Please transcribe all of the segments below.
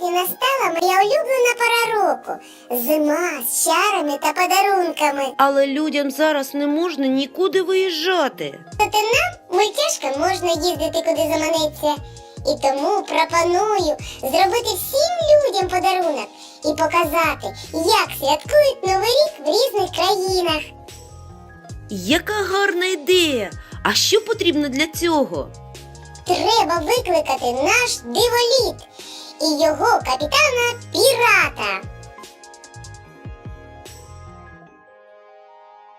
Нарешті настала моя улюблена пора року. Зима з чарами та подарунками. Але людям зараз не можна нікуди виїжджати. Проте нам, мультяшкам, можна їздити куди заманеться. І тому пропоную зробити всім людям подарунок і показати, як святкують Новий рік в різних країнах. Яка гарна ідея! А що потрібно для цього? Треба викликати наш диволіт і його капітана пірата.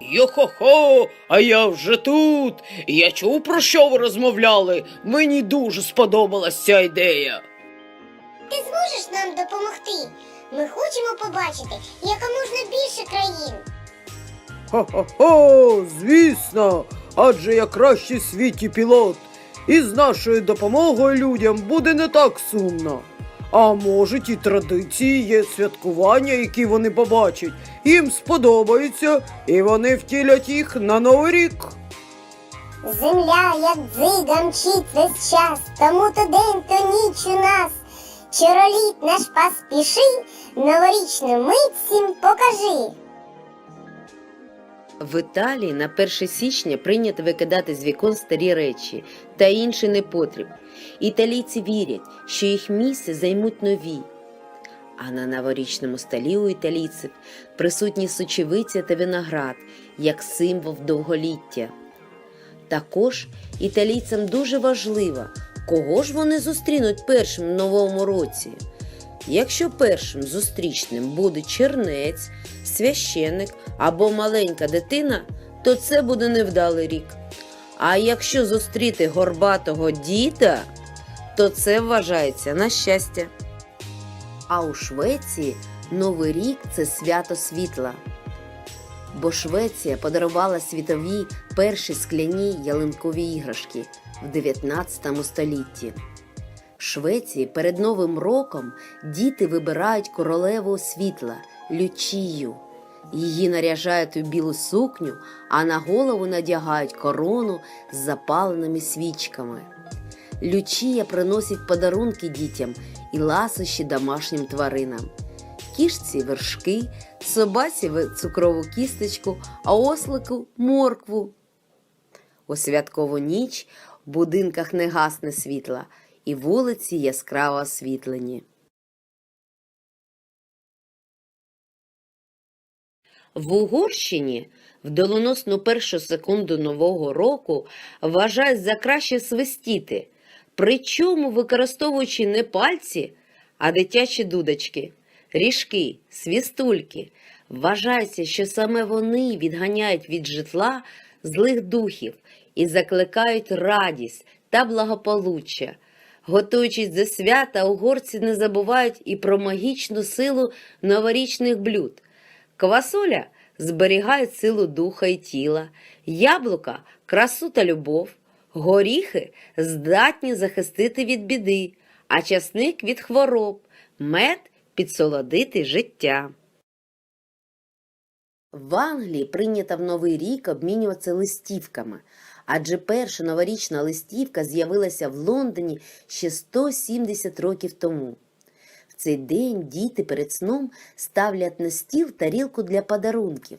Йо-хо-хо, а я вже тут. Я чув, про що ви розмовляли. Мені дуже сподобалась ця ідея. Ти зможеш нам допомогти? Ми хочемо побачити якомога більше країн. Хо-хо-хо, звісно, адже я кращий в світі пілот. І з нашою допомогою людям буде не так сумно. А може, ті традиції є святкування, які вони побачать, їм сподобаються, і вони втілять їх на новий рік. Земля, як дзига, мчить весь час, тому то день, то ніч у нас. Чароліт наш поспіши, новорічну мить всім покажи. В Італії на 1 січня прийнято викидати з вікон старі речі та інший непотріб. Італійці вірять, що їх місце займуть нові. А на новорічному столі у італійців присутні сочевиця та виноград як символ довголіття. Також італійцям дуже важливо, кого ж вони зустрінуть першим в новому році. Якщо першим зустрічним буде чернець, священник або маленька дитина, то це буде невдалий рік. А якщо зустріти горбатого діда, то це вважається на щастя. А у Швеції Новий рік це свято світла. Бо Швеція подарувала світові перші скляні ялинкові іграшки в 19 столітті. В Швеції перед Новим роком діти вибирають королеву світла Лючію. Її наряжають у білу сукню, а на голову надягають корону з запаленими свічками. Лючія приносить подарунки дітям і ласощі домашнім тваринам. Кішці вершки, собаці цукрову кісточку, а ослику моркву. У святкову ніч в будинках не гасне світла, і вулиці яскраво освітлені. В Угорщині в доленосну першу секунду Нового року вважають за краще свистіти, причому використовуючи не пальці, а дитячі дудочки, ріжки, свістульки. Вважається, що саме вони відганяють від житла злих духів і закликають радість та благополуччя. Готуючись до свята, угорці не забувають і про магічну силу новорічних блюд. Квасоля зберігає силу духа і тіла, яблука красу та любов, горіхи здатні захистити від біди, а часник від хвороб, мед підсолодити життя. В Англії прийнято в Новий рік обмінюватися листівками, адже перша новорічна листівка з'явилася в Лондоні ще 170 років тому. Цей день діти перед сном ставлять на стіл тарілку для подарунків,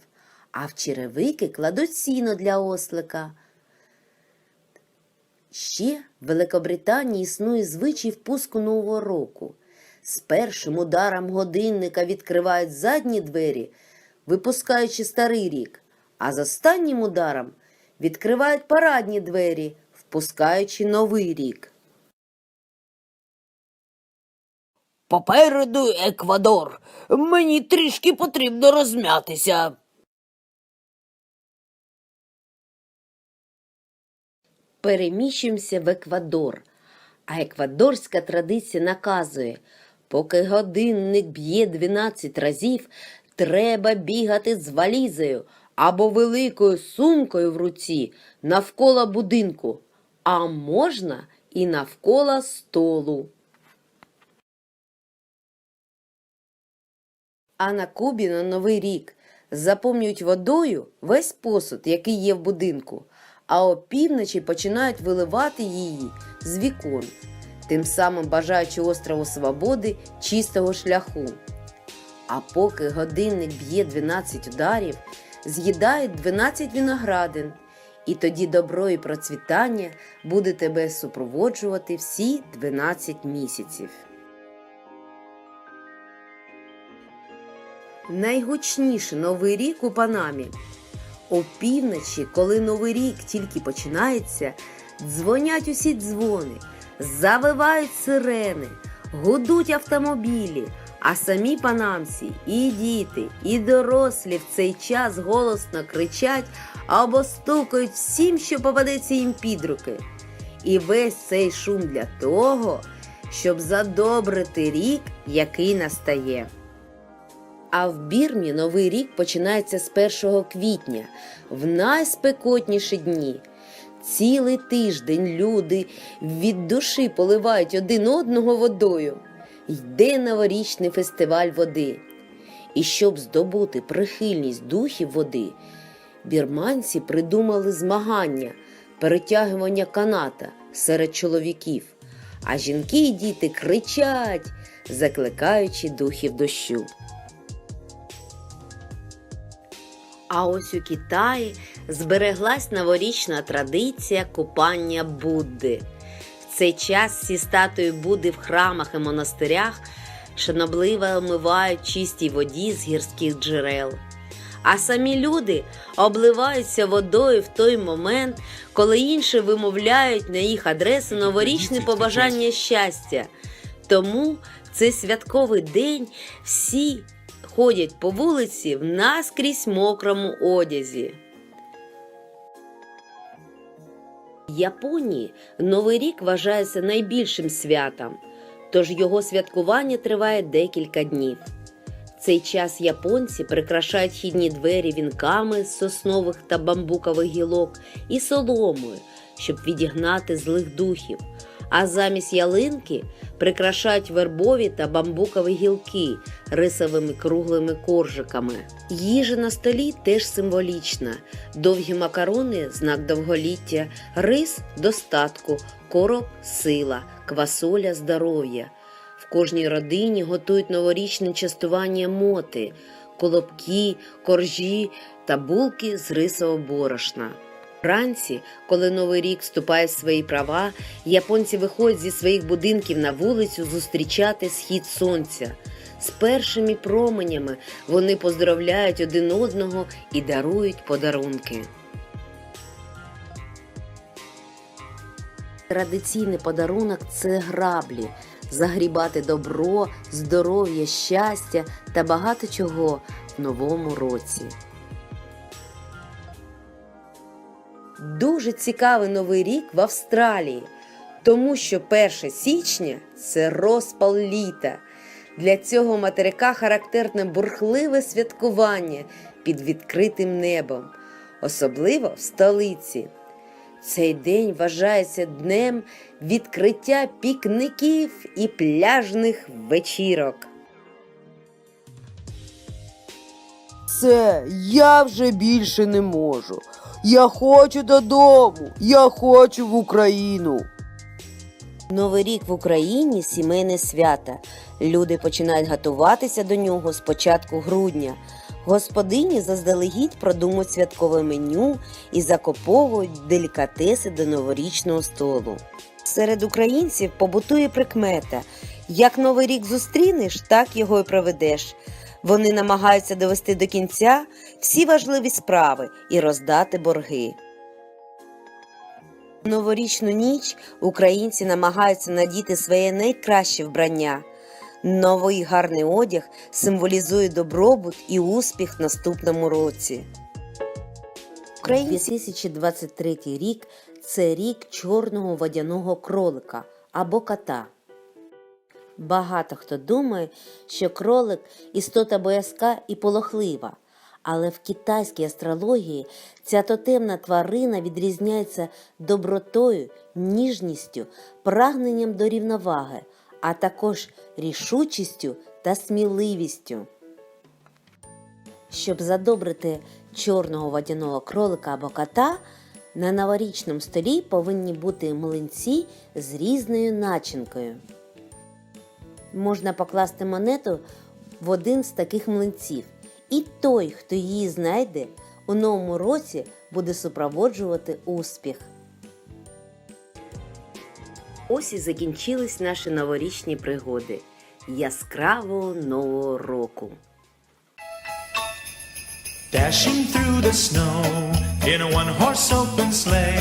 а в черевики кладуть сіно для ослика. Ще в Великобританії існує звичай впуску Нового року. З першим ударом годинника відкривають задні двері, випускаючи старий рік, а з останнім ударом відкривають парадні двері, впускаючи новий рік. Попереду Еквадор. Мені трішки потрібно розм'ятися. переміщуємося в Еквадор. А еквадорська традиція наказує, поки годинник б'є 12 разів, треба бігати з валізою або великою сумкою в руці навколо будинку, а можна і навколо столу. А на Кубі на Новий рік заповнюють водою весь посуд, який є в будинку, а опівночі починають виливати її з вікон. тим самим бажаючи острову свободи чистого шляху. А поки годинник б'є 12 ударів, з'їдають 12 виноградин, і тоді добро і процвітання буде тебе супроводжувати всі 12 місяців. Найгучніше Новий рік у Панамі. Опівночі, коли Новий рік тільки починається, дзвонять усі дзвони, завивають сирени, гудуть автомобілі, а самі панамці, і діти, і дорослі в цей час голосно кричать або стукають всім, що попадеться їм під руки. І весь цей шум для того, щоб задобрити рік, який настає. А в Бірмі Новий рік починається з 1 квітня, в найспекотніші дні. Цілий тиждень люди від душі поливають один одного водою. Йде новорічний фестиваль води. І щоб здобути прихильність духів води, бірманці придумали змагання, перетягування каната серед чоловіків, а жінки і діти кричать, закликаючи духів дощу. А ось у Китаї збереглась новорічна традиція купання Будди. В цей час всі статуї Будди в храмах і монастирях шанобливо омивають чистій воді з гірських джерел. А самі люди обливаються водою в той момент, коли інші вимовляють на їх адресу новорічне побажання щастя. Тому цей святковий день всі ходять по вулиці в наскрізь мокрому одязі. В Японії Новий рік вважається найбільшим святом, тож його святкування триває декілька днів. Цей час японці прикрашають хідні двері вінками з соснових та бамбукових гілок і соломою, щоб відігнати злих духів. А замість ялинки прикрашають вербові та бамбукові гілки рисовими круглими коржиками. Їжа на столі теж символічна: довгі макарони знак довголіття, рис достатку, короб сила, квасоля здоров'я. В кожній родині готують новорічне частування моти, колобки, коржі та булки з рисового борошна. Вранці, коли Новий рік вступає в свої права, японці виходять зі своїх будинків на вулицю зустрічати схід сонця. З першими променями вони поздравляють один одного і дарують подарунки. Традиційний подарунок це граблі, загрібати добро, здоров'я, щастя та багато чого в новому році. Дуже цікавий новий рік в Австралії, тому що 1 січня це розпал літа. Для цього материка характерне бурхливе святкування під відкритим небом, особливо в столиці. Цей день вважається днем відкриття пікників і пляжних вечірок. Все, я вже більше не можу. Я хочу додому, я хочу в Україну. Новий рік в Україні сімейне свято. Люди починають готуватися до нього з початку грудня. Господині заздалегідь продумують святкове меню і закуповують делікатеси до новорічного столу. Серед українців побутує прикмета: як новий рік зустрінеш, так його і проведеш. Вони намагаються довести до кінця всі важливі справи і роздати борги. Новорічну ніч українці намагаються надіти своє найкраще вбрання. Новий гарний одяг символізує добробут і успіх в наступному році. Українці 2023 рік це рік чорного водяного кролика або кота. Багато хто думає, що кролик істота боязка і полохлива. Але в китайській астрології ця тотемна тварина відрізняється добротою, ніжністю, прагненням до рівноваги, а також рішучістю та сміливістю. Щоб задобрити чорного водяного кролика або кота, На новорічному столі повинні бути млинці з різною начинкою. Можна покласти монету в один з таких млинців, і той, хто її знайде, у новому році буде супроводжувати успіх. Ось і закінчились наші новорічні пригоди яскравого нового року. Dashing through the snow in a one horse open sleigh,